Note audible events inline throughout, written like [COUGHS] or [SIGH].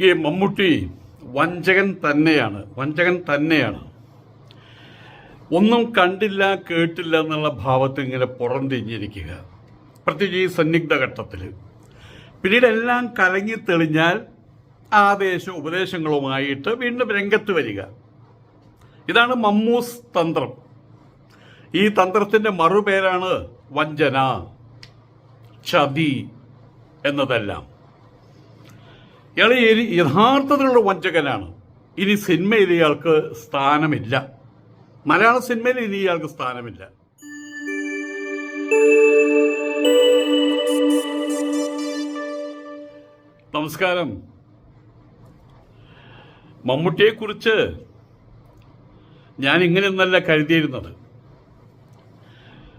ഈ മമ്മൂട്ടി വഞ്ചകൻ തന്നെയാണ് വഞ്ചകൻ തന്നെയാണ്. ഒന്നും കണ്ടില്ല കേട്ടില്ല എന്നുള്ള ഭാവത്തിൽ ഇങ്ങനെ പുറംതിരിഞ്ഞിരിക്കുക. പ്രത്യേകിച്ച് ഈ സന്നിഗ്ധ ഘട്ടത്തിൽ പിന്നീട് എല്ലാം കലങ്ങി തെളിഞ്ഞാൽ ആദേശ ഉപദേശങ്ങളുമായിട്ട് വീണ്ടും രംഗത്ത് വരിക. ഇതാണ് മമ്മൂസ് തന്ത്രം. ഈ തന്ത്രത്തിന്റെ മറുപേരാണ് വഞ്ചന ചതി എന്നതെല്ലാം. ഇയാൾ യഥാർത്ഥത്തിലുള്ള വഞ്ചകനാണ്. ഇനി സിനിമയിൽ ഇയാൾക്ക് സ്ഥാനമില്ല. മലയാള സിനിമയിൽ ഇനി ഇയാൾക്ക് സ്ഥാനമില്ല. നമസ്കാരം. മമ്മൂട്ടിയെക്കുറിച്ച് ഞാൻ ഇങ്ങനെയൊന്നല്ല കരുതിയിരുന്നത്.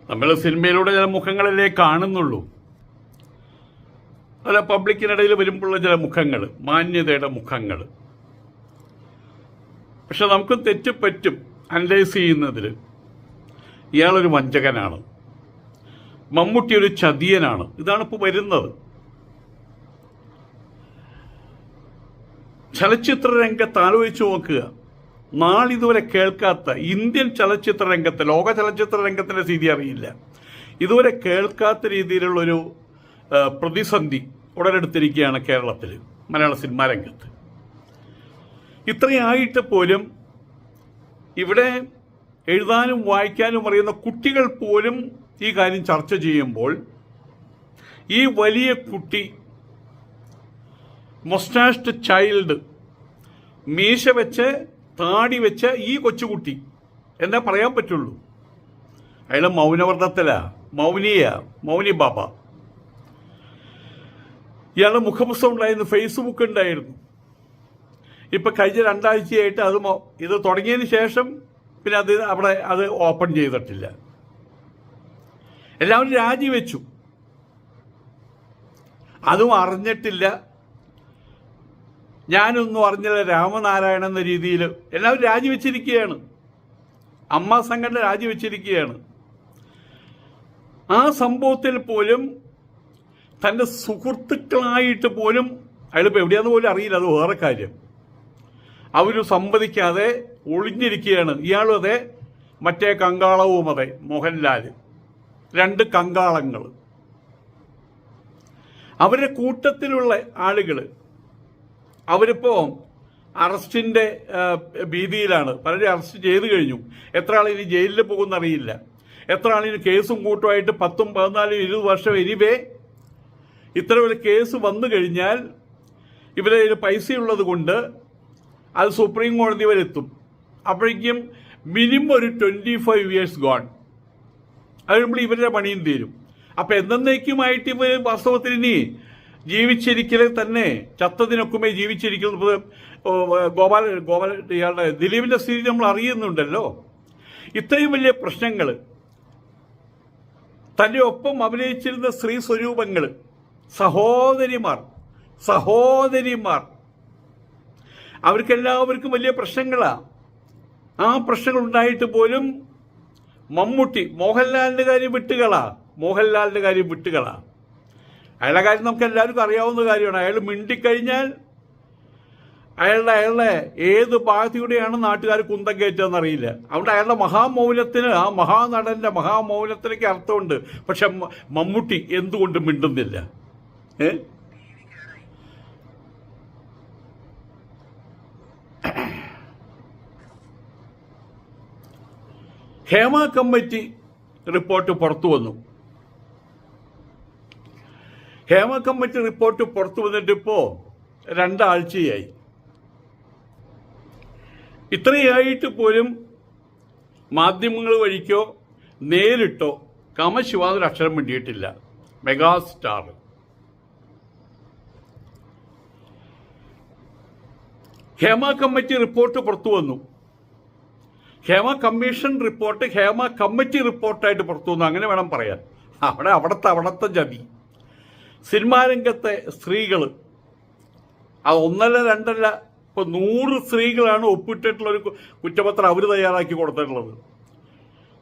നമ്മൾ സിനിമയിലൂടെ ചില മുഖങ്ങളല്ലേ കാണുന്നുള്ളൂ. അല്ല പബ്ലിക്കിനിടയിൽ വരുമ്പോഴുള്ള ചില മുഖങ്ങൾ മാന്യതയുടെ മുഖങ്ങൾ. പക്ഷെ നമുക്ക് തെറ്റ് പറ്റും അനലൈസ് ചെയ്യുന്നതിൽ. ഇയാളൊരു വഞ്ചകനാണ്. മമ്മൂട്ടി ഒരു ചതിയനാണ്. ഇതാണ് ഇപ്പോൾ വരുന്നത്. ചലച്ചിത്ര രംഗത്ത് ആലോചിച്ച് നോക്കുക. നാളിതുവരെ കേൾക്കാത്ത ഇന്ത്യൻ ചലച്ചിത്ര രംഗത്ത് ലോക ചലച്ചിത്ര രംഗത്തിന്റെ സ്ഥിതി അറിയില്ല. ഇതുവരെ കേൾക്കാത്ത രീതിയിലുള്ളൊരു പ്രതിസന്ധി ഉടലെടുത്തിരിക്കുകയാണ് കേരളത്തിൽ മലയാള സിനിമാ രംഗത്ത്. ഇത്രയായിട്ട് പോലും ഇവിടെ എഴുതാനും വായിക്കാനും അറിയുന്ന കുട്ടികൾ പോലും ഈ കാര്യം ചർച്ച ചെയ്യുമ്പോൾ ഈ വലിയ കുട്ടി മൊസ്റ്റാഷ്ഡ് ചൈൽഡ് മീശ വെച്ച് താടി വെച്ച് ഈ കൊച്ചുകുട്ടി എന്നാ പറയാൻ പറ്റുള്ളൂ. അയാൾ മൗനവർദ്ധത്തിലാ മൗനിയ മൗനി ബാബ ഇയാളുടെ മുഖപുസ്തകം ഉണ്ടായിരുന്നു ഫേസ്ബുക്ക് ഉണ്ടായിരുന്നു. ഇപ്പൊ കഴിഞ്ഞ രണ്ടാഴ്ചയായിട്ട് അത് ഇത് തുടങ്ങിയതിന് ശേഷം പിന്നെ അത് അവിടെ അത് ഓപ്പൺ ചെയ്തിട്ടില്ല. എല്ലാവരും രാജിവെച്ചു. അതും അറിഞ്ഞിട്ടില്ല. ഞാനൊന്നും അറിഞ്ഞില്ല രാമനാരായണൻ എന്ന രീതിയിൽ. എല്ലാവരും രാജിവെച്ചിരിക്കുകയാണ്. അമ്മ സംഘടന രാജിവെച്ചിരിക്കുകയാണ്. ആ സംഭവത്തിൽ പോലും തന്റെ സുഹൃത്തുക്കളായിട്ട് പോലും അയാളിപ്പോൾ എവിടെയാന്ന് പോലും അറിയില്ല അത് വേറെ കാര്യം. അവർ സംവദിക്കാതെ ഒളിഞ്ഞിരിക്കുകയാണ്. ഇയാളും അതെ മറ്റേ കങ്കാളവും അതെ മോഹൻലാൽ രണ്ട് കങ്കാളങ്ങൾ അവരുടെ കൂട്ടത്തിലുള്ള ആളുകൾ അവരിപ്പോൾ അറസ്റ്റിന്റെ ഭീതിയിലാണ്. പലരും അറസ്റ്റ് ചെയ്തു കഴിഞ്ഞു. എത്ര ആൾ ഇനി ജയിലിൽ പോകുമെന്നറിയില്ല എത്ര ആളിന് കേസും കൂട്ടുമായിട്ട് പത്തും പതിനാലും ഇരുപത് വർഷം എനിവേ വലിയ കേസ് വന്നു കഴിഞ്ഞാൽ ഇവരെ പൈസയുള്ളത് കൊണ്ട് അത് സുപ്രീം കോടതി വരെ എത്തും. അപ്പോഴേക്കും മിനിമം ഒരു ട്വന്റി ഫൈവ് ഇയേഴ്സ് ഗോൺ അത് ഇവരുടെ പണിയും തീരും. അപ്പൊ എന്നേക്കുമായിട്ട് ഇവർ വാസ്തവത്തിൽ ഇനി ജീവിച്ചിരിക്കലെ തന്നെ ചത്തതിനൊക്കുമേ ജീവിച്ചിരിക്കുന്നത് ഗോപാല ഗോപാല ഇയാളുടെ ദിലീപിന്റെ സ്ഥിതി നമ്മൾ അറിയുന്നുണ്ടല്ലോ. ഇത്രയും വലിയ പ്രശ്നങ്ങൾ തന്റെ ഒപ്പം അഭിനയിച്ചിരുന്ന സ്ത്രീ സ്വരൂപങ്ങൾ സഹോദരിമാർ സഹോദരിമാർ. അവർക്കെല്ലാവർക്കും വലിയ പ്രശ്നങ്ങളാണ് ആ പ്രശ്നങ്ങൾ ഉണ്ടായിട്ട് പോലും മമ്മൂട്ടി മോഹൻലാലിന്റെ കാര്യം വിട്ടുകളാ. മോഹൻലാലിന്റെ കാര്യം വിട്ടുകളാ. അയാളുടെ കാര്യം നമുക്ക് എല്ലാവർക്കും അറിയാവുന്ന കാര്യമാണ്. അയാൾ മിണ്ടിക്കഴിഞ്ഞാൽ അയാളുടെ അയാളുടെ ഏത് പാർട്ടിയുടെയാണ് നാട്ടുകാർ കുന്തം അറിയില്ല അതുകൊണ്ട് അയാളുടെ മഹാമൗനത്തിന് ആ മഹാനടന്റെ മഹാമൗനത്തിനൊക്കെ അർത്ഥമുണ്ട്. പക്ഷെ മമ്മൂട്ടി എന്തുകൊണ്ട് മിണ്ടുന്നില്ല? ഹേമ കമ്മിറ്റി റിപ്പോർട്ട് പുറത്തു വന്നു. ഹേമ കമ്മിറ്റി റിപ്പോർട്ട് പുറത്തു വന്നിട്ട് ഇപ്പോ രണ്ടാഴ്ചയായി. ഇത്രയായിട്ട് പോലും മാധ്യമങ്ങൾ വഴിക്കോ നേരിട്ടോ കാമശിവാദൊരു അക്ഷരം വേണ്ടിയിട്ടില്ല മെഗാസ്റ്റാർ ഹേമ കമ്മിറ്റി റിപ്പോർട്ട് പുറത്തു വന്നു. Hema commission report Hema committee റിപ്പോർട്ടായിട്ട് പുറത്തു വന്നു. അങ്ങനെ വേണം പറയാൻ. അവിടെ അവിടുത്തെ അവിടുത്തെ ജതി സിനിമാ രംഗത്തെ സ്ത്രീകൾ അത് ഒന്നല്ല രണ്ടല്ല ഇപ്പൊ നൂറ് സ്ത്രീകളാണ് ഒപ്പിട്ടിട്ടുള്ള ഒരു കുറ്റപത്രം അവർ തയ്യാറാക്കി കൊടുത്തിട്ടുള്ളത്.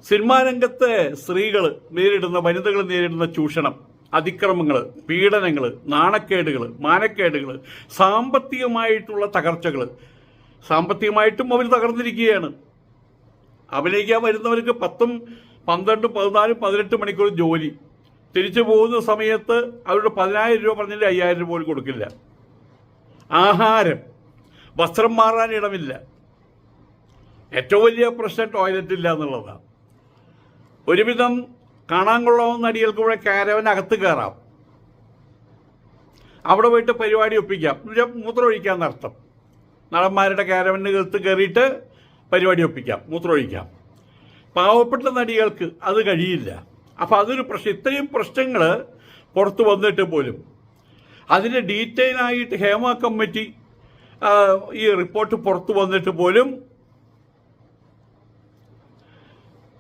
സിനിമാ രംഗത്തെ സ്ത്രീകൾ നേരിടുന്ന വനിതകൾ നേരിടുന്ന ചൂഷണം. അതിക്രമങ്ങൾ പീഡനങ്ങൾ നാണക്കേടുകൾ മാനക്കേടുകൾ സാമ്പത്തികമായിട്ടുള്ള തകർച്ചകൾ സാമ്പത്തികമായിട്ടും അവർ തകർന്നിരിക്കുകയാണ്. അഭിനയിക്കാൻ വരുന്നവർക്ക് പത്തും പന്ത്രണ്ടും പതിനാലും പതിനെട്ട് മണിക്കൂർ ജോലി. തിരിച്ചു പോകുന്ന സമയത്ത് അവരുടെ പതിനായിരം രൂപ പറഞ്ഞിട്ട് അയ്യായിരം രൂപ പോലും കൊടുക്കില്ല. ആഹാരം വസ്ത്രം മാറാൻ ഇടമില്ല. ഏറ്റവും വലിയ പ്രശ്നം ടോയ്ലറ്റ് ഇല്ല എന്നുള്ളതാണ്. ഒരുവിധം കാണാൻ കൊള്ളാവുന്ന അടികൾക്ക് കൂടെ കാരവനകത്ത് കയറാം അവിടെ പോയിട്ട് പരിപാടി ഒപ്പിക്കാം. മൂത്രമൊഴിക്കാം എന്നർത്ഥം നടന്മാരുടെ നടന്മാരുടെ കാരവനകത്ത് കയറിയിട്ട് പരിപാടി ഒപ്പിക്കാം. മൂത്രമൊഴിക്കാം. പാവപ്പെട്ട നടികൾക്ക് അത് കഴിയില്ല. അപ്പോൾ അതൊരു പ്രശ്നം. ഇത്രയും പ്രശ്നങ്ങൾ പുറത്തു വന്നിട്ട് പോലും അതിന്റെ ഡീറ്റെയിൽ ആയിട്ട് ഹേമ കമ്മിറ്റി ഈ റിപ്പോർട്ട് പുറത്തു വന്നിട്ട് പോലും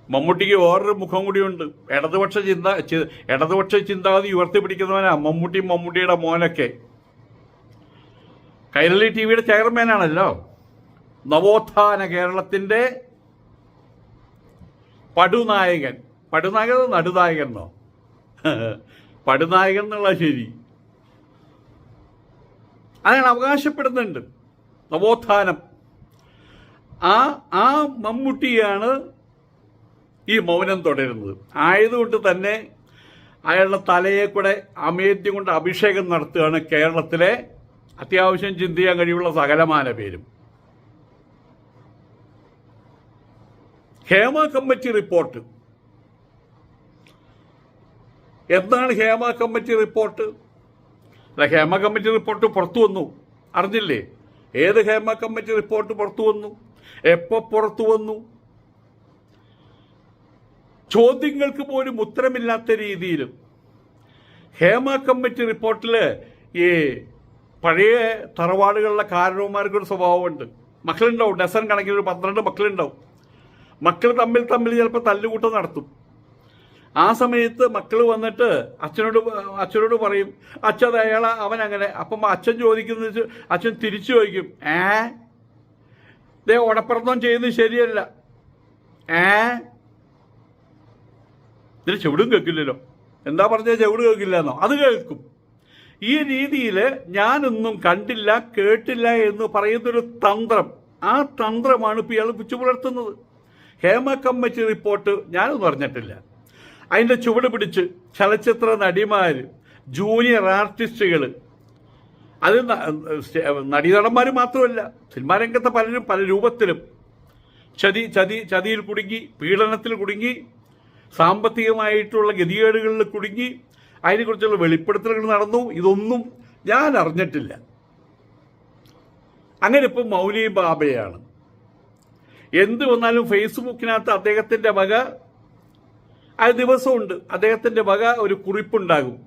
മമ്മൂട്ടിക്ക് വേറൊരു മുഖം കൂടിയുണ്ട്. ഇടതുപക്ഷ ചിന്ത ഇടതുപക്ഷ ചിന്താഗതി ഉയർത്തിപ്പിടിക്കുന്നവനാ മമ്മൂട്ടി മമ്മൂട്ടിയുടെ മോനൊക്കെ. കൈരളി ടി വിയുടെ ചെയർമാനാണല്ലോ. നവോത്ഥാന കേരളത്തിന്റെ പടുനായകൻ. പടുനായകൻ നടുനായകനോ പടുനായകൻ എന്നുള്ള ശരി. അയാൾ അവകാശപ്പെടുന്നുണ്ട്. നവോത്ഥാനം. ആ ആ മമ്മൂട്ടിയാണ് ഈ മൗനം തുടരുന്നത്. ആയതുകൊണ്ട് തന്നെ അയാളുടെ തലയെ കൂടെ അമേദ്യം കൊണ്ട് അഭിഷേകം നടത്തുകയാണ് കേരളത്തിലെ അത്യാവശ്യം ചിന്തിക്കാൻ കഴിവുള്ള സകലമാന പേരും. Hema committee report. എന്താണ് ഹേമ കമ്മിറ്റി റിപ്പോർട്ട്? അല്ല ഹേമ കമ്മിറ്റി റിപ്പോർട്ട് പുറത്തു വന്നു. അറിഞ്ഞില്ലേ? ഏത് ഹേമ കമ്മിറ്റി റിപ്പോർട്ട് പുറത്തു വന്നു? എപ്പോ പുറത്തു വന്നു? ചോദ്യങ്ങൾക്ക് പോലും ഉത്തരമില്ലാത്ത രീതിയിലും ഹേമ കമ്മിറ്റി റിപ്പോർട്ടിൽ ഈ പഴയ തറവാടുകളിലെ കാരണവന്മാർക്കൊരു സ്വഭാവമുണ്ട്. മക്കളുണ്ടാവും. ഡസൻ കണക്കിന് ഒരു പന്ത്രണ്ട് മക്കളുണ്ടാവും. മക്കൾ തമ്മിൽ തമ്മിൽ ചിലപ്പോൾ തല്ലുകൂട്ടം നടത്തും. ആ സമയത്ത് മക്കൾ വന്നിട്ട് അച്ഛനോട് അച്ഛനോട് പറയും അച്ഛൻ അയാളെ അവൻ അങ്ങനെ. അപ്പം അച്ഛൻ ചോദിക്കുന്നത് അച്ഛൻ തിരിച്ചു ചോദിക്കും ഏ? ദേ ഉടപ്പുറത്തം ചെയ്യുന്നത് ശരിയല്ല. ഏ? ഇതിന് ചെവിടും കേൾക്കില്ലല്ലോ. എന്താ പറഞ്ഞാൽ ചെവിട് കേൾക്കില്ല എന്നോ അത് കേൾക്കും. ഈ രീതിയിൽ ഞാനൊന്നും കണ്ടില്ല കേട്ടില്ല എന്ന് പറയുന്നൊരു തന്ത്രം. ആ തന്ത്രമാണ് ഇപ്പോൾ ഇയാൾ പിച്ചു പുലർത്തുന്നത്. ഹേമ കമ്മിറ്റി റിപ്പോർട്ട് ഞാനൊന്നും അറിഞ്ഞിട്ടില്ല. അതിന്റെ ചുവട് പിടിച്ച് ചലച്ചിത്ര നടിമാർ ജൂനിയർ ആർട്ടിസ്റ്റുകൾ അത് നടീനടന്മാർ മാത്രമല്ല സിനിമാ രംഗത്തെ പലരും പല രൂപത്തിലും. ചതി ചതി ചതിയിൽ കുടുങ്ങി പീഡനത്തിൽ കുടുങ്ങി സാമ്പത്തികമായിട്ടുള്ള ഗതികേടുകളിൽ കുടുങ്ങി അതിനെക്കുറിച്ചുള്ള വെളിപ്പെടുത്തലുകൾ നടന്നു. ഇതൊന്നും ഞാൻ അറിഞ്ഞിട്ടില്ല. അങ്ങനെ ഇപ്പം മൗലി ബാബയാണ്. എന്ത് വന്നാലും ഫേസ്ബുക്കിനകത്ത് അദ്ദേഹത്തിന്റെ വക ആ ദിവസമുണ്ട്. അദ്ദേഹത്തിന്റെ വക ഒരു കുറിപ്പുണ്ടാകും.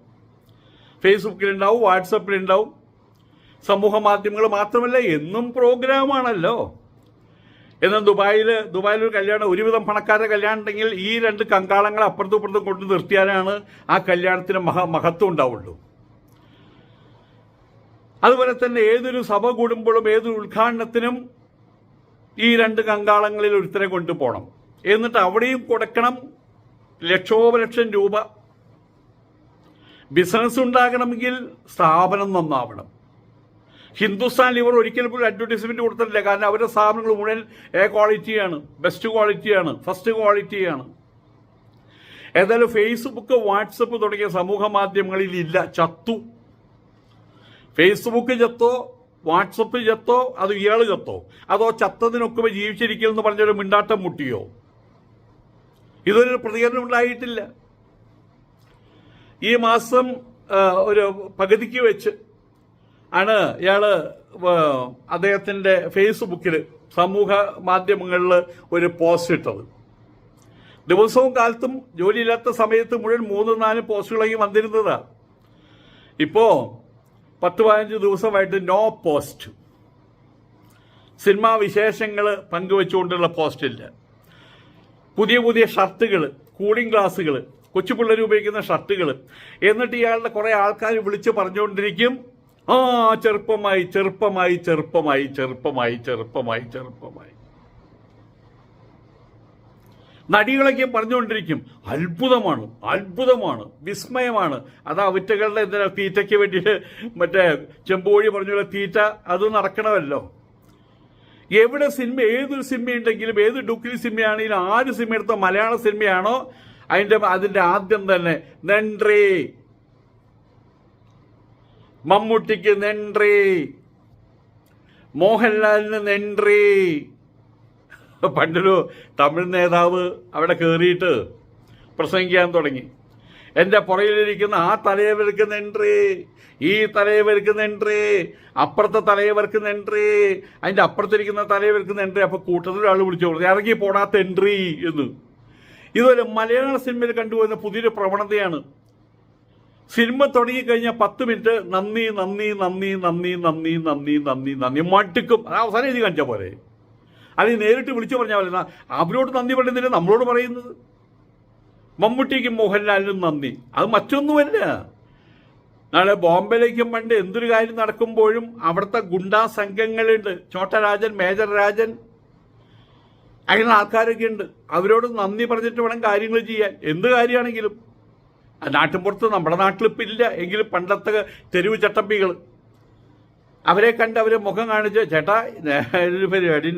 ഫേസ്ബുക്കിലുണ്ടാവും വാട്സപ്പിലുണ്ടാവും. സമൂഹ മാധ്യമങ്ങൾ മാത്രമല്ല എന്നും പ്രോഗ്രാമാണല്ലോ. എന്നാൽ ദുബായിൽ ദുബായിൽ ഒരു കല്യാണം ഒരുവിധം പണക്കാരുടെ കല്യാണം ഉണ്ടെങ്കിൽ ഈ രണ്ട് കങ്കാളങ്ങൾ അപ്പുറത്തും ഇപ്പുറത്തും കൊണ്ട് നിർത്തിയാലാണ് ആ കല്യാണത്തിന് മഹ മഹത്വം ഉണ്ടാവുള്ളൂ. അതുപോലെ തന്നെ ഏതൊരു സഭ കൂടുമ്പോഴും ഏതൊരു ഉദ്ഘാടനത്തിനും ഈ രണ്ട് കങ്കാളങ്ങളിൽ ഒരുത്തരെ കൊണ്ടുപോകണം എന്നിട്ട് അവിടെയും കൊടുക്കണം ലക്ഷോപലക്ഷം രൂപ. ബിസിനസ് ഉണ്ടാകണമെങ്കിൽ സ്ഥാപനം നന്നാവണം. ഹിന്ദുസ്ഥാൻ ലിവർ ഒരിക്കലും പോലും അഡ്വർടൈസ്മെന്റ് കൊടുത്തിട്ടില്ല. കാരണം അവരുടെ സാധനങ്ങൾ മുഴുവൻ എ ക്വാളിറ്റിയാണ് ബെസ്റ്റ് ക്വാളിറ്റിയാണ് ഫസ്റ്റ് ക്വാളിറ്റിയാണ്. ഏതായാലും ഫേസ്ബുക്ക് വാട്സപ്പ് തുടങ്ങിയ സമൂഹ മാധ്യമങ്ങളിൽ ഇല്ല. ചത്തു. ഫേസ്ബുക്ക് ചത്തോ വാട്സപ്പ് ചത്തോ അത് ഇയാൾ ചത്തോ? അതോ ചത്തതിനൊക്കെ ജീവിച്ചിരിക്കുമെന്ന് പറഞ്ഞൊരു മിണ്ടാട്ടം മുട്ടിയോ? ഇതൊരു പ്രതികരണം ഉണ്ടായിട്ടില്ല. ഈ മാസം ഒരു പകുതിക്ക് വെച്ച് ആണ് ഇയാൾ അദ്ദേഹത്തിന്റെ ഫേസ്ബുക്കിൽ സമൂഹ മാധ്യമങ്ങളിൽ ഒരു പോസ്റ്റ് ഇട്ടത്. ദിവസവും കാലത്തും ജോലിയില്ലാത്ത സമയത്ത് മുഴുവൻ മൂന്ന് നാല് പോസ്റ്റുകളായി വന്നിരുന്നതാ. ഇപ്പോ പത്ത് പതിനഞ്ച് ദിവസമായിട്ട് നോ പോസ്റ്റ് സിനിമാ വിശേഷങ്ങൾ പങ്കുവെച്ചുകൊണ്ടുള്ള പോസ്റ്റില്ല. പുതിയ പുതിയ ഷർട്ടുകൾ കൂളിംഗ് ഗ്ലാസുകൾ കൊച്ചു പിള്ളേർ ഉപയോഗിക്കുന്ന ഷർട്ടുകൾ എന്നിട്ട് ഇയാളുടെ കുറേ ആൾക്കാർ വിളിച്ച് പറഞ്ഞുകൊണ്ടിരിക്കും ആ ചെറുപ്പമായി ചെറുപ്പമായി ചെറുപ്പമായി ചെറുപ്പമായി ചെറുപ്പമായി ചെറുപ്പമായി. നടികളൊക്കെ പറഞ്ഞുകൊണ്ടിരിക്കും. അത്ഭുതമാണ് അത്ഭുതമാണ് വിസ്മയമാണ്. അത് അവറ്റകളുടെ എന്തിനാ തീറ്റയ്ക്ക് വേണ്ടിയിട്ട് മറ്റേ ചെമ്പോഴി പറഞ്ഞുള്ള തീറ്റ അത് നടക്കണമല്ലോ. എവിടെ സിനിമ ഏതൊരു സിനിമ ഉണ്ടെങ്കിലും ഏത് ഡുക്കിലി സിനിമയാണെങ്കിലും ആര് സിനിമ എടുത്ത മലയാള സിനിമയാണോ അതിന്റെ അതിന്റെ ആദ്യം തന്നെ നെൻട്രേ. മമ്മൂട്ടിക്ക് നെൻട്രി മോഹൻലാലിന് നെൻട്രി പണ്ടൊരു തമിഴ് നേതാവ് അവിടെ കയറിയിട്ട് പ്രസംഗിക്കാൻ തുടങ്ങി. എന്റെ പുറയിലിരിക്കുന്ന ആ തലയവർക്ക് എൻട്രി ഈ തലയവർക്ക് എൻട്രി അപ്പുറത്തെ തലയവർക്ക് എൻട്രി അതിന്റെ അപ്പുറത്തിരിക്കുന്ന തലയവർക്ക് എൻട്രി അപ്പോൾ കൂട്ടത്തിൽ ഒരാൾ വിളിച്ചു ഇറങ്ങി പോടാത്ത എൻട്രി എന്ന്. ഇതൊരു മലയാള സിനിമയിൽ കണ്ടുപോകുന്ന പുതിയൊരു പ്രവണതയാണ്. സിനിമ തുടങ്ങിക്കഴിഞ്ഞാൽ പത്ത് മിനിറ്റ് നന്ദി നന്ദി നന്ദി നന്ദി നന്ദി നന്ദി നന്ദി നന്ദി മടുക്കും. അത് അവസാനം എഴുതി കാണിച്ചാൽ പോരെ. അല്ലെങ്കിൽ നേരിട്ട് വിളിച്ചു പറഞ്ഞാൽ പോലെ അവരോട് നന്ദി പറയുന്നില്ല നമ്മളോട് പറയുന്നത്. മമ്മൂട്ടിക്കും മോഹൻലാലിനും നന്ദി. അത് മറ്റൊന്നുമല്ല. നാളെ ബോംബെയിലേക്കും പണ്ട് എന്തൊരു കാര്യം നടക്കുമ്പോഴും അവിടുത്തെ ഗുണ്ടാ സംഘങ്ങളുണ്ട്. ചോട്ടരാജൻ മേജർ രാജൻ അങ്ങനെ ആൾക്കാരൊക്കെ ഉണ്ട്. അവരോട് നന്ദി പറഞ്ഞിട്ട് വേണം കാര്യങ്ങൾ ചെയ്യാൻ. എന്ത് കാര്യമാണെങ്കിലും. നാട്ടിൻപുറത്ത് നമ്മുടെ നാട്ടിലിപ്പോൾ ഇല്ല എങ്കിലും പണ്ടത്തെ തെരുവ് ചട്ടമ്പികൾ അവരെ കണ്ട് അവരെ മുഖം കാണിച്ച് ചേട്ടാ ഒരു പരിപാടി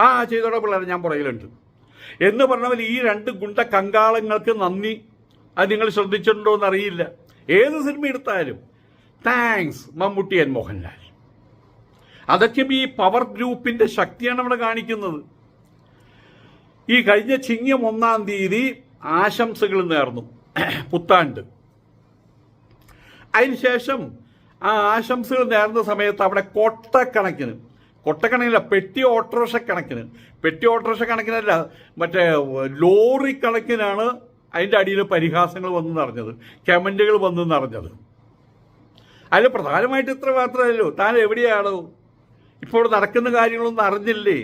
ആ ചെയ്തോടെ പിള്ളേർ ഞാൻ പുറകിലുണ്ട്. എന്ന് പറഞ്ഞവർ ഈ രണ്ട് ഗുണ്ട കങ്കാളങ്ങൾക്ക് നന്ദി. അത് നിങ്ങൾ ശ്രദ്ധിച്ചിട്ടുണ്ടോ എന്നറിയില്ല. ഏത് സിനിമ എടുത്താലും താങ്ക്സ് മമ്മൂട്ടി എൻ മോഹൻലാൽ. അതൊക്കെ ഈ പവർ ഗ്രൂപ്പിന്റെ ശക്തിയാണ് നമ്മൾ കാണിക്കുന്നത്. ഈ കഴിഞ്ഞ ചിങ്ങം ഒന്നാം തീയതി ആശംസകൾ നേർന്നു. [COUGHS] പുത്താണ്ട്. അതിനുശേഷം ആ ആശംസകൾ നേർന്ന സമയത്ത് അവിടെ കൊട്ടക്കണക്കിന് കൊട്ടക്കണക്കിനല്ല പെട്ടി ഓട്ടോറിക്ഷ കണക്കിന്. പെട്ടി ഓട്ടോറിക്ഷ കണക്കിനല്ല മറ്റേ ലോറി കണക്കിനാണ് അതിന്റെ അടിയിൽ പരിഹാസങ്ങൾ വന്നു നിറഞ്ഞത് കമന്റുകൾ വന്നു നിറഞ്ഞത്. അതിൽ പ്രധാനമായിട്ട് ഇത്ര മാത്രമല്ലോ താൻ എവിടെയാണോ? ഇപ്പോൾ നടക്കുന്ന കാര്യങ്ങളൊന്നും അറിഞ്ഞില്ലേ?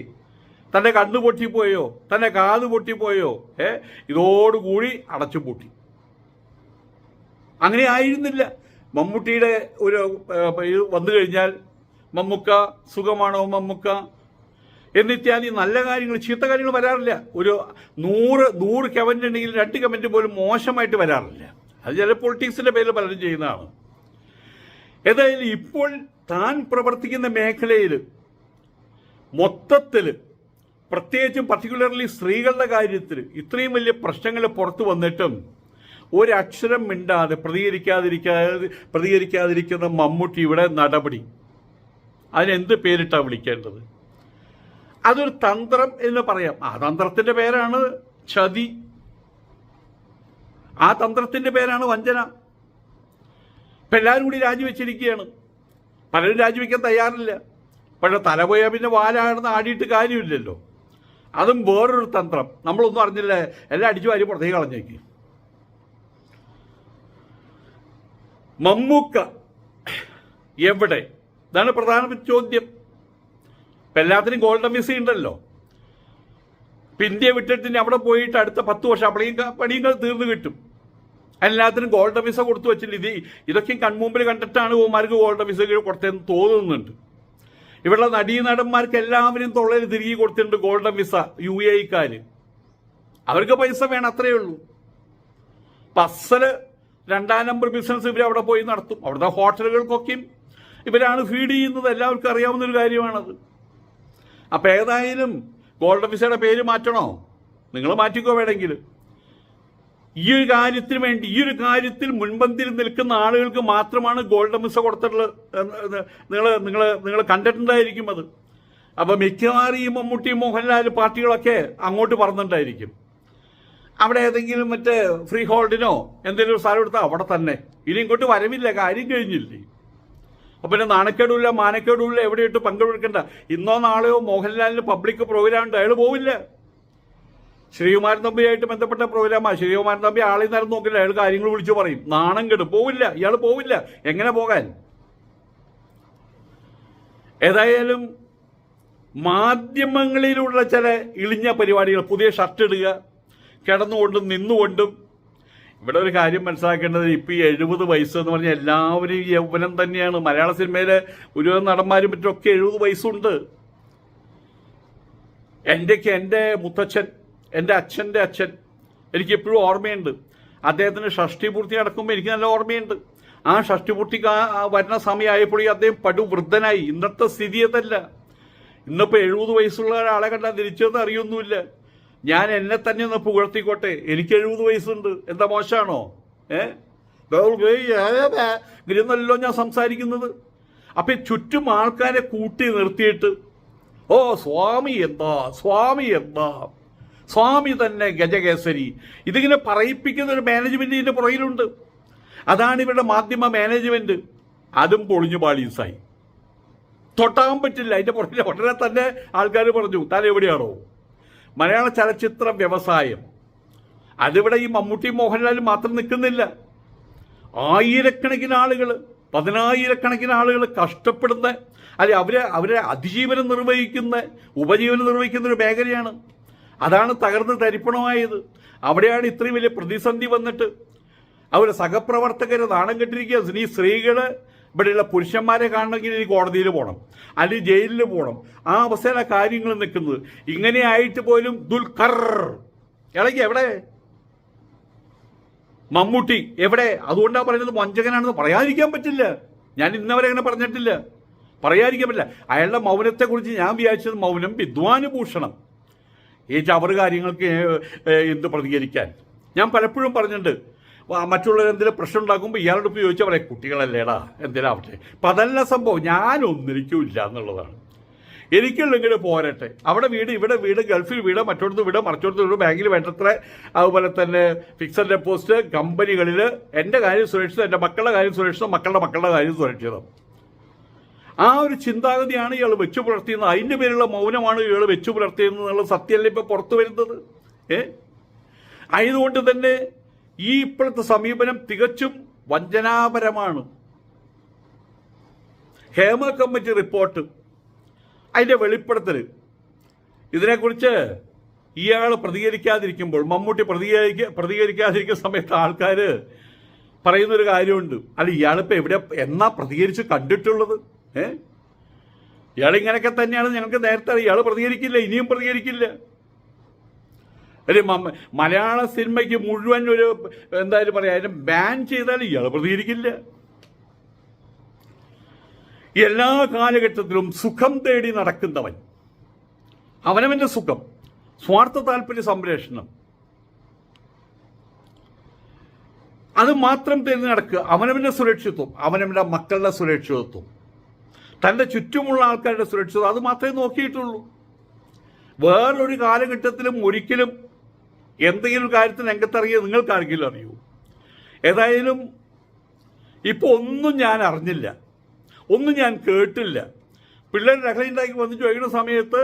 തന്റെ കണ്ണ് പൊട്ടിപ്പോയോ? തന്റെ കാത് പൊട്ടിപ്പോയോ? ഏ? ഇതോടുകൂടി അടച്ചു പൂട്ടി അങ്ങനെ ആയിരുന്നില്ല. മമ്മൂട്ടിയുടെ ഒരു വന്നു കഴിഞ്ഞാൽ മമ്മുക്ക സുഖമാണോ മമ്മുക്ക? എന്നിത്യാദി നല്ല കാര്യങ്ങൾ ചീത്ത കാര്യങ്ങൾ വരാറില്ല. ഒരു നൂറ് നൂറ് കമന്റ് ഉണ്ടെങ്കിൽ രണ്ട് കമന്റ് പോലും മോശമായിട്ട് വരാറില്ല. അത് ചില പൊളിറ്റിക്സിന്റെ പേരിൽ പലരും ചെയ്യുന്നതാണ്. ഏതായാലും ഇപ്പോൾ താൻ പ്രവർത്തിക്കുന്ന മേഖലയിൽ മൊത്തത്തിൽ പ്രത്യേകിച്ചും പർട്ടിക്കുലർലി സ്ത്രീകളുടെ കാര്യത്തിൽ ഇത്രയും വലിയ പ്രശ്നങ്ങൾ പുറത്തു വന്നിട്ടും ഒരക്ഷരം മിണ്ടാതെ പ്രതികരിക്കാതിരിക്കാതെ പ്രതികരിക്കാതിരിക്കുന്ന മമ്മൂട്ടിയുടെ നടപടി. അതിനെന്ത് പേരിട്ടാണ് വിളിക്കേണ്ടത്? അതൊരു തന്ത്രം എന്ന് പറയാം. ആ തന്ത്രത്തിന്റെ പേരാണ് ചതി. ആ തന്ത്രത്തിന്റെ പേരാണ് വഞ്ചന. ഇപ്പം എല്ലാവരും കൂടി രാജിവെച്ചിരിക്കുകയാണ്. പലരും രാജിവെക്കാൻ തയ്യാറില്ല. പക്ഷെ തല പോയാൽ പിന്നെ വാലാണെന്ന് ആടിയിട്ട് കാര്യമില്ലല്ലോ. അതും വേറൊരു തന്ത്രം. നമ്മളൊന്നും അറിഞ്ഞില്ല. എല്ലാം അടിച്ചു വാരി പുറത്തേക്ക് കളഞ്ഞേക്ക്. മമ്മൂക്ക. എവിടെ? ഇതാണ് പ്രധാന ചോദ്യം. എല്ലാത്തിനും ഗോൾഡൻ വിസ ഉണ്ടല്ലോ. ഇപ്പം ഇന്ത്യ വിട്ടിട്ട് അവിടെ പോയിട്ട് അടുത്ത പത്ത് വർഷം അവിടെയും പണിയും തീർന്നു കിട്ടും. എല്ലാത്തിനും ഗോൾഡൻ വിസ കൊടുത്തു വെച്ചില്ല ഇത് ഇതൊക്കെ കൺമുമ്പിൽ കണ്ടിട്ടാണ് ഓമാർക്ക് ഗോൾഡൻ വിസ കൊടുത്തതെന്ന് തോന്നുന്നുണ്ട്. ഇവിടെയുള്ള നടീനടന്മാർക്ക് എല്ലാവരും തൊള്ളയിൽ തിരികെ കൊടുത്തിട്ടുണ്ട് ഗോൾഡൻ വിസ യു എ ഇക്കാര്. അവർക്ക് പൈസ വേണം അത്രയേ ഉള്ളൂ. പസ്സൽ രണ്ടാം നമ്പർ ബിസിനസ് ഇവർ അവിടെ പോയി നടത്തും. അവിടുത്തെ ഹോട്ടലുകൾക്കൊക്കെയും ഇവരാണ് ഫീഡ് ചെയ്യുന്നത്. എല്ലാവർക്കും അറിയാവുന്ന ഒരു കാര്യമാണത്. അപ്പം ഏതായാലും ഗോൾഡ് ഓഫീസറുടെ പേര് മാറ്റണോ? നിങ്ങൾ മാറ്റിക്കോ വേണമെങ്കിൽ. ഈ ഒരു കാര്യത്തിന് വേണ്ടി ഈ ഒരു കാര്യത്തിൽ മുൻപന്തിൽ നിൽക്കുന്ന ആളുകൾക്ക് മാത്രമാണ് ഗോൾഡ് മിസ് കൊടുത്തിട്ടുള്ളത് നിങ്ങൾ നിങ്ങൾ നിങ്ങൾ കണ്ടിട്ടുണ്ടായിരിക്കും അത്. അപ്പം മിക്കവാറും ഈ മമ്മൂട്ടി മോഹൻലാൽ പാർട്ടികളൊക്കെ അങ്ങോട്ട് പറഞ്ഞിട്ടുണ്ടായിരിക്കും അവിടെ ഏതെങ്കിലും മറ്റേ ഫ്രീ ഹോൾഡിനോ എന്തെങ്കിലും ഒരു സ്ഥലം എടുത്താൽ അവിടെ തന്നെ. ഇനി ഇങ്ങോട്ട് വരവില്ല കാര്യം കഴിഞ്ഞില്ലേ? അപ്പം പിന്നെ നാണക്കേടുമില്ല മാനക്കേടുമില്ല എവിടെയിട്ട് പങ്കെടുക്കേണ്ട? ഇന്നോ നാളെയോ മോഹൻലാലിന് പബ്ലിക് പ്രോഗ്രാം ഉണ്ട് അയാൾ പോവില്ല. ശ്രീകുമാരൻ തമ്പിയായിട്ട് ബന്ധപ്പെട്ട പ്രോഗ്രാമാണ് ശ്രീകുമാരൻ തമ്പി ആളെ നേരം നോക്കില്ല അയാൾ കാര്യങ്ങൾ വിളിച്ചു പറയും. നാണം കെടും. പോവില്ല ഇയാൾ പോവില്ല. എങ്ങനെ പോകാൻ? ഏതായാലും മാധ്യമങ്ങളിലുള്ള ചില ഇളിഞ്ഞ പരിപാടികൾ പുതിയ ഷർട്ട് ഇടുക കിടന്നുകൊണ്ടും നിന്നുകൊണ്ടും ഇവിടെ ഒരു കാര്യം മനസ്സിലാക്കേണ്ടത് ഇപ്പം ഈ എഴുപത് വയസ്സ് എന്ന് പറഞ്ഞാൽ എല്ലാവരും യൗവനം തന്നെയാണ്. മലയാള സിനിമയിലെ ഒരു നടന്മാരും മറ്റൊക്കെ എഴുപത് വയസ്സുണ്ട്. എന്റെയൊക്കെ എന്റെ മുത്തച്ഛൻ എന്റെ അച്ഛന്റെ അച്ഛൻ എനിക്ക് എപ്പോഴും ഓർമ്മയുണ്ട്. അദ്ദേഹത്തിന് ഷഷ്ടി പൂർത്തി നടക്കുമ്പോൾ എനിക്ക് നല്ല ഓർമ്മയുണ്ട്. ആ ഷഷ്ടി പൂർത്തിക്ക് ആ ആ വരുന്ന സമയമായപ്പോഴേ അദ്ദേഹം പടു വൃദ്ധനായി ഇന്നത്തെ സ്ഥിതി അതല്ല. ഇന്നിപ്പോൾ എഴുപത് വയസ്സുള്ള ഒരാളെ കണ്ടാൽ തിരിച്ചതെന്ന് അറിയൊന്നുമില്ല. ഞാൻ എന്നെ തന്നെ ഒന്ന് പുകഴ്ത്തിക്കോട്ടെ. എനിക്ക് എഴുപത് വയസ്സുണ്ട്. എന്താ മോശമാണോ? ഏ? ഞാൻ സംസാരിക്കുന്നത്. അപ്പം ചുറ്റും ആൾക്കാരെ കൂട്ടി നിർത്തിയിട്ട് ഓ സ്വാമി എന്താ സ്വാമി എന്താ സ്വാമി തന്നെ ഗജകേസരി. ഇതിങ്ങനെ പറയിപ്പിക്കുന്ന ഒരു മാനേജ്മെന്റ് ഇതിന്റെ പുറകിലുണ്ട്. അതാണ് ഇവരുടെ മാധ്യമ മാനേജ്മെന്റ് അതും പൊളിഞ്ഞു പാളീസായി. തൊട്ടാൻ പറ്റില്ല. അതിന്റെ പുറകിൽ ഉടനെ തന്നെ ആൾക്കാർ പറഞ്ഞു താൻ എവിടെയാണോ മലയാള ചലച്ചിത്ര വ്യവസായം. അതിവിടെ ഈ മമ്മൂട്ടി മോഹൻലാൽ മാത്രം നിൽക്കുന്നില്ല. ആയിരക്കണക്കിന് ആളുകൾ പതിനായിരക്കണക്കിന് ആളുകൾ കഷ്ടപ്പെടുന്ന അല്ലെ അവരെ അവരെ അതിജീവനം നിർവഹിക്കുന്ന ഉപജീവനം നിർവഹിക്കുന്ന ഒരു മേഖലയാണ്. അതാണ് തകർന്ന് തരിപ്പണമായത്. അവിടെയാണ് ഇത്രയും വലിയ പ്രതിസന്ധി വന്നിട്ട്. അവർ സഹപ്രവർത്തകരെ നാണം കെട്ടിരിക്കുക ഈ സ്ത്രീകൾ ഇവിടെയുള്ള പുരുഷന്മാരെ കാണണമെങ്കിൽ ഇനി കോടതിയിൽ പോകണം അല്ലെങ്കിൽ ജയിലിൽ പോകണം. ആ അവസ്ഥയിലെ കാര്യങ്ങൾ നിൽക്കുന്നത് ഇങ്ങനെ ആയിട്ട് പോലും ദുൽഖർ. ഇളകി എവിടെ? മമ്മൂട്ടി എവിടെ? അതുകൊണ്ടാണ് പറയുന്നത് വഞ്ചകനാണെന്ന് പറയാതിരിക്കാൻ പറ്റില്ല. ഞാൻ ഇന്നവരെ അങ്ങനെ പറഞ്ഞിട്ടില്ല. പറയാതിരിക്കാൻ പറ്റില്ല. അയാളുടെ മൗനത്തെക്കുറിച്ച് ഞാൻ വിചാരിച്ചത് മൗനം വിദ്വാനുഭൂഷണം. ഈ ചവറ് കാര്യങ്ങൾക്ക് എന്ത് പ്രതികരിക്കാൻ? ഞാൻ പലപ്പോഴും പറഞ്ഞിട്ടുണ്ട് എന്തെങ്കിലും പ്രശ്നം ഉണ്ടാക്കുമ്പോൾ ഇയാളോട് ഇപ്പോൾ ചോദിച്ചാൽ പറയാം കുട്ടികളല്ലേടാ എന്തിനാവട്ടെ? അപ്പം അതല്ല സംഭവം ഞാനൊന്നിരിക്കും ഇല്ല എന്നുള്ളതാണ്. എനിക്കുള്ളെങ്കിൽ പോരട്ടെ. അവിടെ വീട് ഇവിടെ വീട് ഗൾഫിൽ വീട് മറ്റോടത്ത് വീട് മറിച്ചോടത്ത് വീട് ബാങ്കിൽ വേണ്ടത്ര അതുപോലെ തന്നെ ഫിക്സഡ് ഡെപ്പോസിറ്റ് കമ്പനികളിൽ എന്റെ കാര്യം സുരക്ഷിതം എന്റെ മക്കളുടെ കാര്യം സുരക്ഷിതം മക്കളുടെ മക്കളുടെ കാര്യം സുരക്ഷിതം. ആ ഒരു ചിന്താഗതിയാണ് ഇയാൾ വെച്ചു പുലർത്തിയത് അതിന്റെ പേരിലുള്ള മൗനമാണ് ഇയാൾ വെച്ചു പുലർത്തിയെന്നുള്ള സത്യമല്ല ഇപ്പോൾ പുറത്തു വരുന്നത്? ഏ? ആയതുകൊണ്ട് തന്നെ ഈ ഇപ്പോഴത്തെ സമീപനം തികച്ചും വഞ്ചനാപരമാണ്. ഹേമ കമ്മിറ്റി റിപ്പോർട്ട് അതിന്റെ വെളിപ്പെടുത്തൽ ഇതിനെക്കുറിച്ച് ഇയാൾ പ്രതികരിക്കാതിരിക്കുമ്പോൾ മമ്മൂട്ടി പ്രതികരിക്ക പ്രതികരിക്കാതിരിക്കുന്ന സമയത്ത് ആൾക്കാർ പറയുന്നൊരു കാര്യമുണ്ട്. അല്ല ഇയാളിപ്പോൾ എവിടെ എന്നാ പ്രതികരിച്ച് കണ്ടിട്ടുള്ളത്? ഏ? ഇയാൾ ഇങ്ങനെയൊക്കെ തന്നെയാണ് ഞങ്ങൾക്ക് നേരത്തെ. ഇയാൾ പ്രതികരിക്കില്ല ഇനിയും പ്രതികരിക്കില്ല. മ- മലയാള സിനിമയ്ക്ക് മുഴുവൻ ഒരു എന്തായാലും പറയാം അതിനെ ബാൻ ചെയ്താൽ ഇയാൾ പ്രതികരിക്കില്ല. എല്ലാ കാലഘട്ടത്തിലും സുഖം തേടി നടക്കുന്നവൻ. അവനവന്റെ സുഖം സ്വാർത്ഥ താല്പര്യ സംരക്ഷണം. അത് മാത്രം തേടി നടക്കുക അവനവന്റെ സുരക്ഷിതത്വം അവനവന്റെ മക്കളുടെ സുരക്ഷിതത്വം. തന്റെ ചുറ്റുമുള്ള ആൾക്കാരുടെ സുരക്ഷിതം അത് മാത്രമേ നോക്കിയിട്ടുള്ളൂ. വേറൊരു കാലഘട്ടത്തിലും ഒരിക്കലും എന്തെങ്കിലും കാര്യത്തിന് രംഗത്തിറങ്ങിയ നിങ്ങൾക്കാണെങ്കിലും അറിയൂ. ഏതായാലും ഇപ്പോൾ ഒന്നും ഞാൻ അറിഞ്ഞില്ല. ഒന്നും ഞാൻ കേട്ടില്ല. പിള്ളേർ ലഹരി ഉണ്ടാക്കി വന്ന് ചോദിക്കുന്ന സമയത്ത്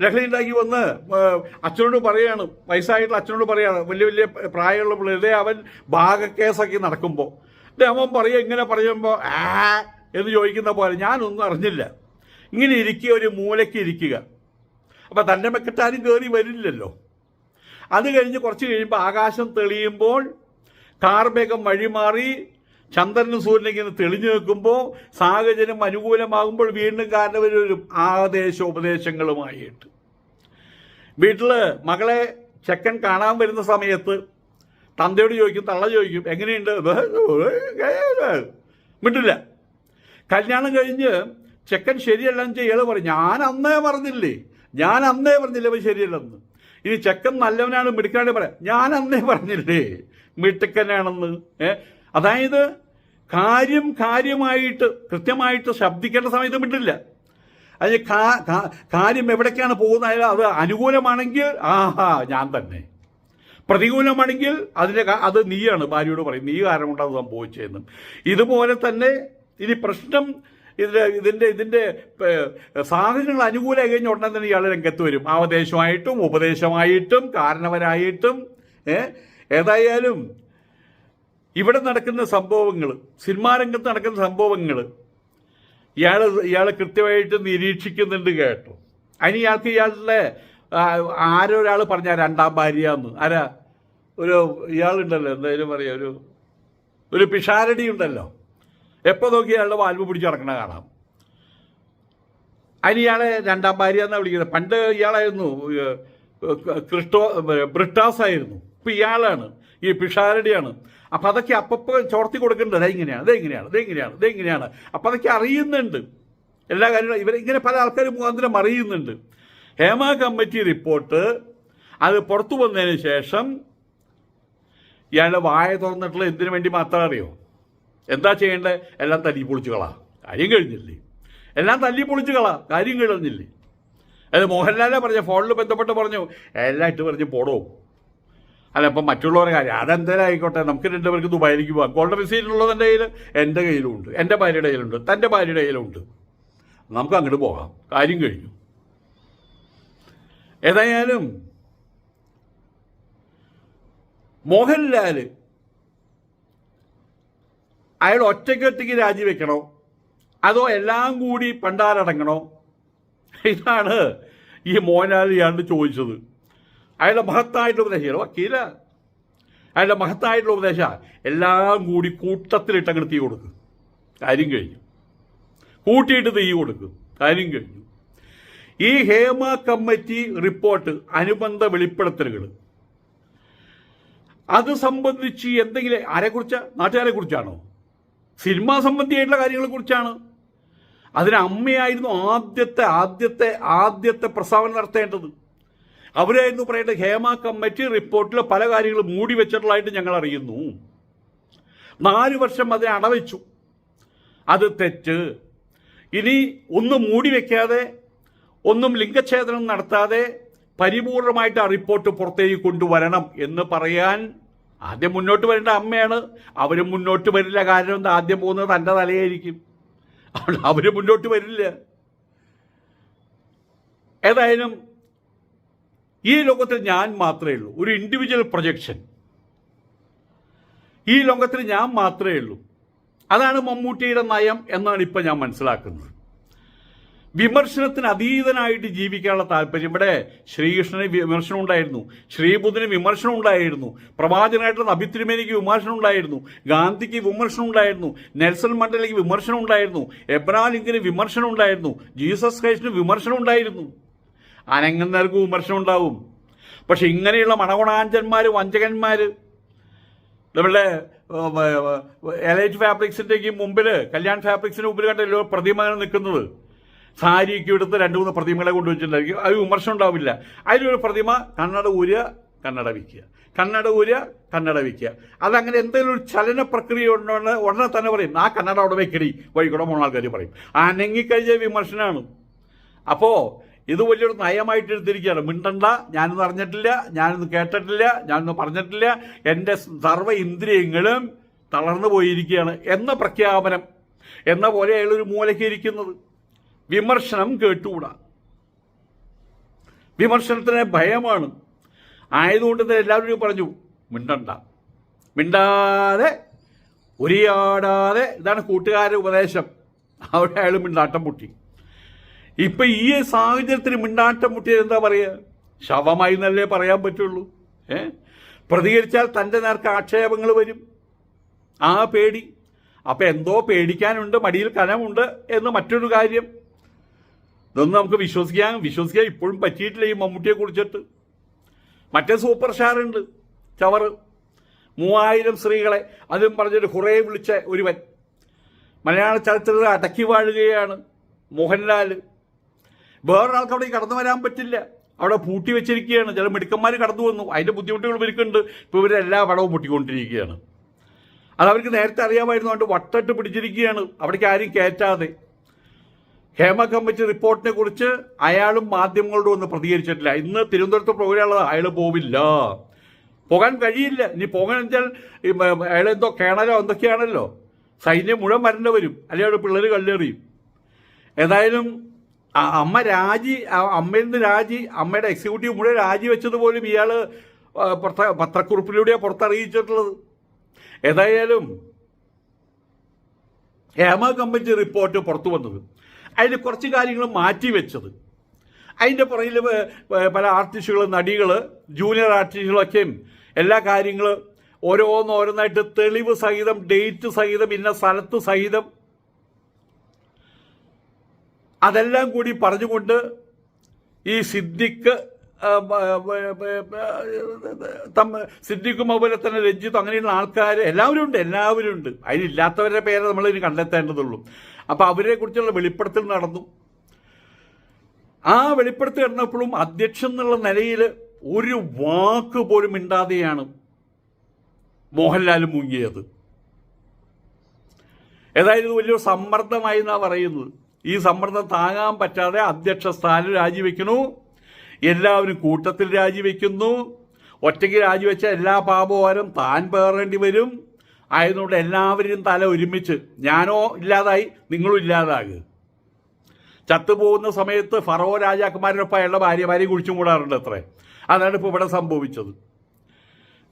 ലഹരി ഉണ്ടാക്കി വന്ന് അച്ഛനോട് പറയാണ് വയസ്സായിട്ടുള്ള അച്ഛനോട് പറയാണ് വലിയ വലിയ പ്രായമുള്ള പിള്ളേരുടെ അവൻ ഭാഗക്കേസൊക്കെ നടക്കുമ്പോൾ അവൻ പറയുക ഇങ്ങനെ പറയുമ്പോൾ ആ എന്ന് ചോദിക്കുന്ന പോലെ ഞാനൊന്നും അറിഞ്ഞില്ല. ഇങ്ങനെ ഇരിക്കുക ഒരു മൂലയ്ക്ക് ഇരിക്കുക. അപ്പം തന്റെ മെക്കെട്ടാരും കയറി വരില്ലല്ലോ. അത് കഴിഞ്ഞ് കുറച്ച് കഴിയുമ്പോൾ ആകാശം തെളിയുമ്പോൾ കാർമേഘം വഴിമാറി ചന്ദ്രനും സൂര്യനൊക്കെ ഇന്ന് തെളിഞ്ഞു നിൽക്കുമ്പോൾ സാഹചര്യം അനുകൂലമാകുമ്പോൾ വീണ്ടും കാരണവർ വരും ആദേശ ഉപദേശങ്ങളുമായിട്ട്. വീട്ടിൽ മകളെ ചെക്കൻ കാണാൻ വരുന്ന സമയത്ത് തന്തയോട് ചോദിക്കും തള്ള ചോദിക്കും എങ്ങനെയുണ്ട്? വിട്ടില്ല കല്യാണം കഴിഞ്ഞ് ചെക്കൻ ശരിയല്ലെന്ന് ഇയാൾ പറയും ഞാൻ അന്നേ പറഞ്ഞില്ലേ? ഞാൻ അന്നേ പറഞ്ഞില്ലേ ശരിയല്ലെന്ന്? ഇനി ചെക്കൻ നല്ലവനാണ് മിടുക്കനാണ് പറയാം. ഞാൻ അന്നേ പറഞ്ഞില്ലേ മിടുക്കനാണെന്ന്. അതായത് കാര്യം കാര്യമായിട്ട് കൃത്യമായിട്ട് ശബ്ദിക്കേണ്ട സമയത്ത് മിണ്ടില്ല. അതിന് കാര്യം എവിടേക്കാണ് പോകുന്നത് അത് അനുകൂലമാണെങ്കിൽ ആഹാ ഞാൻ തന്നെ. പ്രതികൂലമാണെങ്കിൽ അതിന്റെ അത് നീയാണ്. ഭാര്യയോട് പറയും നീ കാരണം കൊണ്ടാണ് സംഭവിച്ചതെന്നും. ഇതുപോലെ തന്നെ ഇനി പ്രശ്നം ഇതിന്റെ ഇതിന്റെ ഇതിന്റെ സാധനങ്ങൾ അനുകൂലമായി കഴിഞ്ഞ ഉടനെ തന്നെ ഇയാൾ രംഗത്ത് വരും. ആവദേശമായിട്ടും ഉപദേശമായിട്ടും കാരണവരായിട്ടും ഏതായാലും ഇവിടെ നടക്കുന്ന സംഭവങ്ങൾ സിനിമാ രംഗത്ത് നടക്കുന്ന സംഭവങ്ങൾ ഇയാൾ ഇയാൾ കൃത്യമായിട്ട് നിരീക്ഷിക്കുന്നുണ്ട് കേട്ടോ. അതിന് ഇയാൾക്ക് ഇയാളുടെ ആരോ ഒരാൾ പറഞ്ഞ രണ്ടാം ഭാര്യ എന്ന് ആരാ? ഒരു ഇയാളുണ്ടല്ലോ എന്തായാലും പറയാ ഒരു ഒരു പിഷാരടി ഉണ്ടല്ലോ എപ്പോൾ നോക്കി അയാളുടെ വാൽവ് പിടിച്ച് നടക്കണ കാണാം. അതിന് ഇയാളെ രണ്ടാം ഭാര്യ എന്നാണ് വിളിക്കുന്നത്. പണ്ട് ഇയാളായിരുന്നു ക്രിസ്റ്റോ ബ്രിട്ടാസ് ആയിരുന്നു ഇപ്പം ഇയാളാണ് ഈ പിഷാരടിയാണ്. അപ്പം അതൊക്കെ അപ്പപ്പോൾ ചോർത്തി കൊടുക്കേണ്ടത് അതെങ്ങനെയാണ് അതെങ്ങനെയാണ് അതെങ്ങനെയാണ് അതെങ്ങനെയാണ് അപ്പം അതൊക്കെ അറിയുന്നുണ്ട്. എല്ലാ കാര്യങ്ങളും ഇവർ ഇങ്ങനെ പല ആൾക്കാരും മുഖാന്തരം അറിയുന്നുണ്ട്. ഹേമ കമ്മിറ്റി റിപ്പോർട്ട് അത് പുറത്തു വന്നതിന് ശേഷം ഇയാളുടെ വായ തുറന്നിട്ടുള്ള എന്തിനു വേണ്ടി മാത്രം അറിയോ? എന്താ ചെയ്യേണ്ടത് എല്ലാം തല്ലി പൊളിച്ചു കളാ. കാര്യം കഴിഞ്ഞില്ലേ? എല്ലാം തല്ലി പൊളിച്ചു കളാ. കാര്യം കഴിഞ്ഞില്ലേ? അത് മോഹൻലാലെ പറഞ്ഞ ഫോണിൽ ബന്ധപ്പെട്ട് പറഞ്ഞു എല്ലാം ഇട്ട് പറഞ്ഞ് പോടോ. അല്ല ഇപ്പം മറ്റുള്ളവരുടെ കാര്യം അതെന്തായാലും ആയിക്കോട്ടെ നമുക്ക് രണ്ടുപേർക്ക് ദുബായിലേക്ക് പോകാം. ഗോൾഡ് വിസയിൽ ഉള്ളത് എന്റെ കയ്യിൽ എന്റെ കയ്യിലുണ്ട്. എന്റെ ഭാര്യയുടെ കയ്യിലുണ്ട് തന്റെ ഭാര്യയുടെ കയ്യിലുണ്ട്. നമുക്ക് അങ്ങോട്ട് പോകാം. കാര്യം കഴിഞ്ഞു. ഏതായാലും മോഹൻലാൽ അയാൾ ഒറ്റയ്ക്കൊറ്റയ്ക്ക് രാജിവെക്കണോ? അതോ എല്ലാം കൂടി പണ്ടാരടങ്ങണോ? ഇതാണ് ഈ മോഹൻലാൽ ചോദിച്ചത്. അയാളുടെ മഹത്തായിട്ടുള്ള ഉപദേശം. വക്കീല. അയാളുടെ മഹത്തായിട്ടുള്ള ഉപദേശ. എല്ലാം കൂടി കൂട്ടത്തിലിട്ട് അങ്ങോട്ട് തീ കൊടുക്കും. കാര്യം കഴിഞ്ഞു. കൂട്ടിയിട്ട് തീ കൊടുക്കും. കാര്യം കഴിഞ്ഞു. ഈ ഹേമ കമ്മിറ്റി റിപ്പോർട്ട് അനുബന്ധ വെളിപ്പെടുത്തലുകൾ. അത് സംബന്ധിച്ച് എന്തെങ്കിലും ആരെക്കുറിച്ചാണ് നാട്ടുകാരെ കുറിച്ചാണോ സിനിമാ സംബന്ധിയായിട്ടുള്ള കാര്യങ്ങളെ കുറിച്ചാണ്. അതിന് അമ്മയായിരുന്നു ആദ്യത്തെ ആദ്യത്തെ ആദ്യത്തെ പ്രസ്താവന നടത്തേണ്ടത്. അവരായിരുന്നു പറയേണ്ടത് ഹേമ കമ്മിറ്റി റിപ്പോർട്ടിൽ പല കാര്യങ്ങളും മൂടി വെച്ചിട്ടുള്ളതായിട്ട് ഞങ്ങൾ അറിയുന്നു. നാല് വർഷം അതിനെ അടവച്ചു. അത് തെറ്റ്. ഇനി ഒന്നും മൂടി വെക്കാതെ ഒന്നും ലിംഗഛേദനം നടത്താതെ പരിപൂർണമായിട്ട് ആ റിപ്പോർട്ട് പുറത്തേക്ക് കൊണ്ടുവരണം എന്ന് പറയാൻ ആദ്യം മുന്നോട്ട് വരേണ്ട അമ്മയാണ്. അവർ മുന്നോട്ട് വരില്ല കാരണം എന്താ? ആദ്യം പോകുന്നത് തന്റെ തലയായിരിക്കും. അവർ മുന്നോട്ട് വരില്ല. ഏതായാലും ഈ ലോകത്തിൽ ഞാൻ മാത്രമേ ഉള്ളൂ. ഒരു ഇൻഡിവിജ്വൽ പ്രൊജക്ഷൻ ഈ ലോകത്തിൽ ഞാൻ മാത്രമേ ഉള്ളൂ. അതാണ് മമ്മൂട്ടിയുടെ നയം എന്നാണ് ഇപ്പം ഞാൻ മനസ്സിലാക്കുന്നത്. വിമർശനത്തിന് അതീതനായിട്ട് ജീവിക്കാനുള്ള താല്പര്യം. ഇവിടെ ശ്രീകൃഷ്ണന് വിമർശനം ഉണ്ടായിരുന്നു. ശ്രീബുദ്ധന് വിമർശനം ഉണ്ടായിരുന്നു. പ്രവാചകനായിട്ടുള്ള അഭിത്തിരുമേനിക്ക് വിമർശനം ഉണ്ടായിരുന്നു. ഗാന്ധിക്ക് വിമർശനം ഉണ്ടായിരുന്നു. നെൽസൺ മണ്ഡലയ്ക്ക് വിമർശനം ഉണ്ടായിരുന്നു. എബ്രഹാം ലിങ്കിന് വിമർശനം ഉണ്ടായിരുന്നു. ജീസസ് ക്രൈസ്റ്റിന് വിമർശനം ഉണ്ടായിരുന്നു. അനങ്ങുന്നവർക്ക് വിമർശനം ഉണ്ടാവും. പക്ഷെ ഇങ്ങനെയുള്ള മണകുണാഞ്ചന്മാർ വഞ്ചകന്മാർ നമ്മളുടെ എലൈറ്റ് ഫാബ്രിക്സിന്റെക്ക് മുമ്പിൽ കല്യാൺ ഫാബ്രിക്സിന് മുമ്പിൽ കണ്ടല്ലോ പ്രതിമകൾ നിൽക്കുന്നത് സാരിയൊക്കെ എടുത്ത് രണ്ട് മൂന്ന് പ്രതിമകളെ കൊണ്ടുവച്ചിട്ടുണ്ടായിരിക്കും അത് വിമർശനം ഉണ്ടാവില്ല. അതിലൊരു പ്രതിമ കണ്ണട ഊരുക കണ്ണട വിൽക്കുക കണ്ണട ഊരുക കണ്ണട വിൽക്കുക അതങ്ങനെ എന്തെങ്കിലും ഒരു ചലന പ്രക്രിയ ഉണ്ടെന്ന് ഉടനെ തന്നെ പറയും. ആ കണ്ണട അവിടെ വെക്കടി. വഴിക്കൂടെ മൂന്ന് ആൾക്കാർ പറയും. അനങ്ങിക്കഴിഞ്ഞ വിമർശനമാണ് അപ്പോൾ ഇത് വലിയൊരു നയമായിട്ട് എടുത്തിരിക്കുകയാണ്. മിണ്ടണ്ട ഞാനൊന്നും അറിഞ്ഞിട്ടില്ല ഞാനൊന്നും കേട്ടിട്ടില്ല ഞാനൊന്നും പറഞ്ഞിട്ടില്ല. എന്റെ സർവ ഇന്ദ്രിയങ്ങളും തളർന്നു പോയിരിക്കുകയാണ് എന്ന പ്രഖ്യാപനം. എന്ന പോലെ അയാളൊരു മൂലയ്ക്ക് ഇരിക്കുന്നത്. വിമർശനം കേട്ടുകൂടാ? വിമർശനത്തിന് ഭയമാണ്. ആയതുകൊണ്ട് തന്നെ എല്ലാവരും പറഞ്ഞു മിണ്ടണ്ട. മിണ്ടാതെ ഉരിയാടാതെ. ഇതാണ് കൂട്ടുകാരുടെ ഉപദേശം. അവിടെ അയാൾ മിണ്ടാട്ടം മുട്ടി. ഇപ്പൊ ഈ സാഹചര്യത്തിൽ മിണ്ടാട്ടം മുട്ടിയത് എന്താ പറയുക? ശവമായി എന്നല്ലേ പറയാൻ പറ്റുള്ളൂ. ഏ? പ്രതികരിച്ചാൽ തന്റെ നേർക്ക് ആക്ഷേപങ്ങൾ വരും. ആ പേടി. അപ്പൊ എന്തോ പേടിക്കാനുണ്ട് മടിയിൽ കനമുണ്ട് എന്ന് മറ്റൊരു കാര്യം. ഇതൊന്നും നമുക്ക് വിശ്വസിക്കാൻ വിശ്വസിക്കാൻ ഇപ്പോഴും പറ്റിയിട്ടില്ല ഈ മമ്മൂട്ടിയെ കുറിച്ചിട്ട്. മറ്റേ സൂപ്പർ സ്റ്റാർ ഉണ്ട് ചവറ് മൂവായിരം സ്ത്രീകളെ അതും പറഞ്ഞിട്ട് കുറേ വിളിച്ച ഒരുവൻ. മലയാള ചലച്ചിത്രത്തിൽ അടക്കി വാഴുകയാണ് മോഹൻലാൽ. വേറൊരാൾക്ക് അവിടെ കടന്നു വരാൻ പറ്റില്ല. അവിടെ പൂട്ടി വെച്ചിരിക്കുകയാണ്. ചില മിടുക്കന്മാർ കടന്നു വന്നു. അതിന്റെ ബുദ്ധിമുട്ടുകൾ ഇവർക്കുണ്ട്. ഇപ്പോൾ ഇവരെല്ലാ പടവും പൊട്ടിക്കൊണ്ടിരിക്കുകയാണ് അത് അവർക്ക് നേരത്തെ അറിയാമായിരുന്നു അതുകൊണ്ട് വട്ടിട്ട് പിടിച്ചിരിക്കുകയാണ്. അവിടേക്ക് ആരും കയറ്റാതെ. ഹേമ കമ്മിറ്റി റിപ്പോർട്ടിനെ കുറിച്ച് അയാളും മാധ്യമങ്ങളോട് ഒന്ന് പ്രതികരിച്ചിട്ടില്ല. ഇന്ന് തിരുവനന്തപുരത്ത് പ്രോഗ്രാമുള്ളത് അയാൾ പോവില്ല. പോകാൻ കഴിയില്ല. ഇനി പോകാൻ വെച്ചാൽ അയാൾ എന്തോ കേണലോ എന്തൊക്കെയാണല്ലോ? സൈന്യം മുഴുവൻ വരേണ്ടി വരും. അല്ലെങ്കിൽ പിള്ളേർ കല്ലെറിയും. ഏതായാലും അമ്മ രാജി അമ്മയിൽ നിന്ന് രാജി അമ്മയുടെ എക്സിക്യൂട്ടീവ് മുഴുവൻ രാജി വെച്ചതുപോലും ഇയാൾ പുറത്ത പത്രക്കുറിപ്പിലൂടെയാണ് പുറത്തറിയിച്ചിട്ടുള്ളത്. ഏതായാലും ഹേമ കമ്മിറ്റി റിപ്പോർട്ട് പുറത്തു വന്നത്. അതിൽ കുറച്ച് കാര്യങ്ങൾ മാറ്റി വെച്ചത്. അതിന്റെ പുറകിൽ പല ആർട്ടിസ്റ്റുകൾ നടികൾ ജൂനിയർ ആർട്ടിസ്റ്റുകളൊക്കെയും എല്ലാ കാര്യങ്ങളും ഓരോന്നോരോന്നായിട്ട് തെളിവ് സഹിതം ഡേറ്റ് സഹിതം ഇന്ന സ്ഥലത്ത് സഹിതം അതെല്ലാം കൂടി പറഞ്ഞുകൊണ്ട് ഈ സിദ്ദിഖ് സിദ്ദിഖും അതുപോലെ തന്നെ രഞ്ജിത്തും അങ്ങനെയുള്ള ആൾക്കാർ എല്ലാവരും ഉണ്ട് എല്ലാവരും ഉണ്ട്. അതിലില്ലാത്തവരുടെ പേരെ നമ്മൾ ഇനി കണ്ടെത്തേണ്ടതുള്ളൂ. അപ്പോൾ അവരെ കുറിച്ചുള്ള വെളിപ്പെടുത്തൽ നടന്നു. ആ വെളിപ്പെടുത്തൽ നടന്നപ്പോഴും അധ്യക്ഷൻ എന്നുള്ള നിലയിൽ ഒരു വാക്ക് പോലും മിണ്ടാതെയാണ് മോഹൻലാൽ മുങ്ങിയത്. ഏതായാലും വലിയൊരു സമ്മർദ്ദമായി എന്നാണ് പറയുന്നത്. ഈ സമ്മർദ്ദം താങ്ങാൻ പറ്റാതെ അധ്യക്ഷ സ്ഥാനം രാജിവെക്കണു എല്ലാവരും കൂട്ടത്തിൽ രാജിവെക്കുന്നു. ഒറ്റയ്ക്ക് രാജിവെച്ച എല്ലാ പാപവാരും താൻ പേറേണ്ടി വരും. ആയതുകൊണ്ട് എല്ലാവരും തല ഒരുമിച്ച് ഞാനോ ഇല്ലാതായി നിങ്ങളും ഇല്ലാതാകുക ചത്തുപോകുന്ന സമയത്ത് ഫറോ രാജാക്കന്മാരോടൊപ്പം അയാളുടെ ഭാര്യമാരെയും കുഴിച്ചും കൂടാറുണ്ട് അത്രേ. അതാണ് ഇപ്പോൾ ഇവിടെ സംഭവിച്ചത്.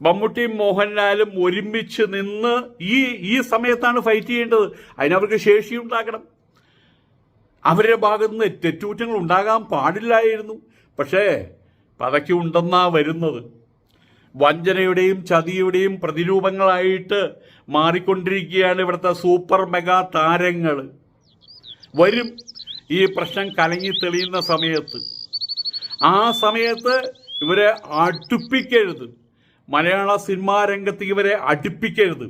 മമ്മൂട്ടിയും മോഹൻലാലും ഒരുമിച്ച് നിന്ന് ഈ ഈ സമയത്താണ് ഫൈറ്റ് ചെയ്യേണ്ടത്. അതിനവർക്ക് ശേഷി ഉണ്ടാക്കണം അവരുടെ ഭാഗത്ത് നിന്ന് തെറ്റുകുറ്റങ്ങൾ ഉണ്ടാകാൻ പാടില്ലായിരുന്നു. പക്ഷേ പതയ്ക്കുണ്ടെന്നാ വരുന്നത്. വഞ്ചനയുടെയും ചതിയുടെയും പ്രതിരൂപങ്ങളായിട്ട് മാറിക്കൊണ്ടിരിക്കുകയാണ് ഇവിടുത്തെ സൂപ്പർ മെഗാ താരങ്ങൾ വരും ഈ പ്രശ്നം കലങ്ങി തെളിയുന്ന സമയത്ത്. ആ സമയത്ത് ഇവരെ അടുപ്പിക്കരുത്. മലയാള സിനിമാ രംഗത്ത് ഇവരെ അടുപ്പിക്കരുത്.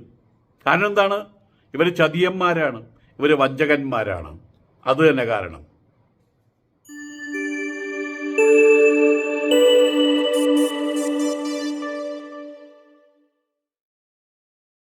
കാരണം എന്താണ്? ഇവർ ചതിയന്മാരാണ്. ഇവർ വഞ്ചകന്മാരാണ്. അത് തന്നെ കാരണം.